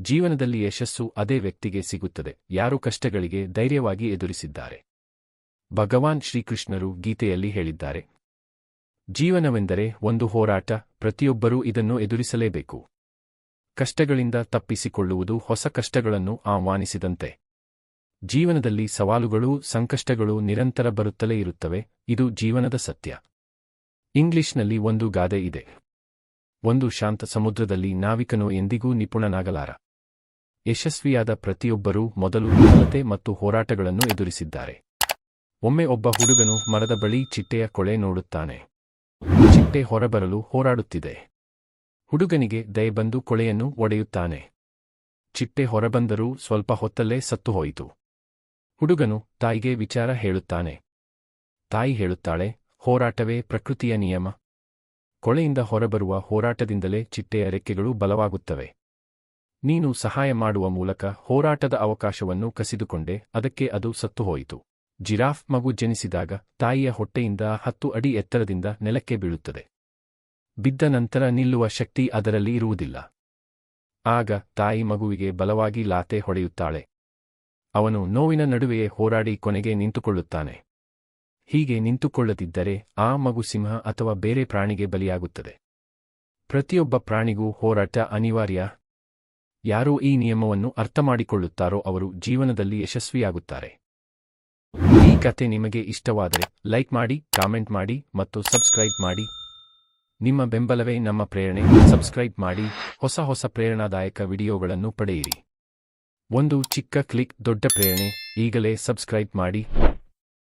ಜೀವನದಲ್ಲಿ ಯಶಸ್ಸು ಅದೇ ವ್ಯಕ್ತಿಗೆ ಸಿಗುತ್ತದೆ, ಯಾರು ಕಷ್ಟಗಳಿಗೆ ಧೈರ್ಯವಾಗಿ ಎದುರಿಸಿದ್ದಾರೆ. ಭಗವಾನ್ ಶ್ರೀಕೃಷ್ಣರು ಗೀತೆಯಲ್ಲಿ ಹೇಳಿದ್ದಾರೆ, ಜೀವನವೆಂದರೆ ಒಂದು ಹೋರಾಟ, ಪ್ರತಿಯೊಬ್ಬರೂ ಇದನ್ನು ಎದುರಿಸಲೇಬೇಕು. ಕಷ್ಟಗಳಿಂದ ತಪ್ಪಿಸಿಕೊಳ್ಳುವುದು ಹೊಸ ಕಷ್ಟಗಳನ್ನು ಆಹ್ವಾನಿಸಿದಂತೆ. ಜೀವನದಲ್ಲಿ ಸವಾಲುಗಳೂ ಸಂಕಷ್ಟಗಳು ನಿರಂತರ ಬರುತ್ತಲೇ ಇರುತ್ತವೆ, ಇದು ಜೀವನದ ಸತ್ಯ. ಇಂಗ್ಲಿಷ್ನಲ್ಲಿ ಒಂದು ಗಾದೆ ಇದೆ. ಒಂದು ಶಾಂತ ಸಮುದ್ರದಲ್ಲಿ ನಾವಿಕನು ಎಂದಿಗೂ ನಿಪುಣನಾಗಲಾರ. ಯಶಸ್ವಿಯಾದ ಪ್ರತಿಯೊಬ್ಬರೂ ಮೊದಲು ವಿಫಲತೆ ಮತ್ತು ಹೋರಾಟಗಳನ್ನು ಎದುರಿಸಿದ್ದಾರೆ. ಒಮ್ಮೆ ಒಬ್ಬ ಹುಡುಗನು ಮರದ ಬಳಿ ಚಿಟ್ಟೆಯ ಕೊಳೆ ನೋಡುತ್ತಾನೆ. ಚಿಟ್ಟೆ ಹೊರಬರಲು ಹೋರಾಡುತ್ತಿದೆ. ಹುಡುಗನಿಗೆ ದಯಬಂದು ಕೊಳೆಯನ್ನು ಒಡೆಯುತ್ತಾನೆ. ಚಿಟ್ಟೆ ಹೊರಬಂದರೂ ಸ್ವಲ್ಪ ಹೊತ್ತಲ್ಲೇ ಸತ್ತು ಹೋಯಿತು. ಹುಡುಗನು ತಾಯಿಗೆ ವಿಚಾರ ಹೇಳುತ್ತಾನೆ. ತಾಯಿ ಹೇಳುತ್ತಾಳೆ, ಹೋರಾಟವೇ ಪ್ರಕೃತಿಯ ನಿಯಮ. ಕೊಳೆಯಿಂದ ಹೊರಬರುವ ಹೋರಾಟದಿಂದಲೇ ಚಿಟ್ಟೆಯ ರೆಕ್ಕೆಗಳು ಬಲವಾಗುತ್ತವೆ. ನೀನು ಸಹಾಯ ಮಾಡುವ ಮೂಲಕ ಹೋರಾಟದ ಅವಕಾಶವನ್ನು ಕಸಿದುಕೊಂಡೆ, ಅದಕ್ಕೆ ಅದು ಸತ್ತುಹೋಯಿತು. ಜಿರಾಫ್ ಮಗು ಜನಿಸಿದಾಗ ತಾಯಿಯ ಹೊಟ್ಟೆಯಿಂದ ಹತ್ತು ಅಡಿ ಎತ್ತರದಿಂದ ನೆಲಕ್ಕೆ ಬೀಳುತ್ತದೆ. ಬಿದ್ದ ನಂತರ ನಿಲ್ಲುವ ಶಕ್ತಿ ಅದರಲ್ಲಿ ಇರುವುದಿಲ್ಲ. ಆಗ ತಾಯಿ ಮಗುವಿಗೆ ಬಲವಾಗಿ ಲಾತೆ ಹೊಡೆಯುತ್ತಾಳೆ. ಅವನು ನೋವಿನ ನಡುವೆಯೇ ಹೋರಾಡಿ ಕೊನೆಗೆ ನಿಂತುಕೊಳ್ಳುತ್ತಾನೆ. ಹೀಗೆ ನಿಂತುಕೊಳ್ಳದಿದ್ದರೆ ಆ ಮಗು ಸಿಂಹ ಅಥವಾ ಬೇರೆ ಪ್ರಾಣಿಗೆ ಬಲಿಯಾಗುತ್ತದೆ. ಪ್ರತಿಯೊಬ್ಬ ಪ್ರಾಣಿಗೂ ಹೋರಾಟ ಅನಿವಾರ್ಯ. ಯಾರು ಈ ನಿಯಮವನ್ನು ಅರ್ಥಮಾಡಿಕೊಳ್ಳುತ್ತಾರೋ ಅವರು ಜೀವನದಲ್ಲಿ ಯಶಸ್ವಿಯಾಗುತ್ತಾರೆ. ಈ ಕತೆ ನಿಮಗೆ ಇಷ್ಟವಾದರೆ ಲೈಕ್ ಮಾಡಿ, ಕಾಮೆಂಟ್ ಮಾಡಿ ಮತ್ತು ಸಬ್ಸ್ಕ್ರೈಬ್ ಮಾಡಿ. ನಿಮ್ಮ ಬೆಂಬಲವೇ ನಮ್ಮ ಪ್ರೇರಣೆ. ಸಬ್ಸ್ಕ್ರೈಬ್ ಮಾಡಿ. ಹೊಸ ಹೊಸ ಪ್ರೇರಣಾದಾಯಕ ವಿಡಿಯೋಗಳನ್ನು ಪಡೆಯಿರಿ. ಒಂದು ಚಿಕ್ಕ ಕ್ಲಿಕ್, ದೊಡ್ಡ ಪ್ರೇರಣೆ. ಈಗಲೇ ಸಬ್ಸ್ಕ್ರೈಬ್ ಮಾಡಿ.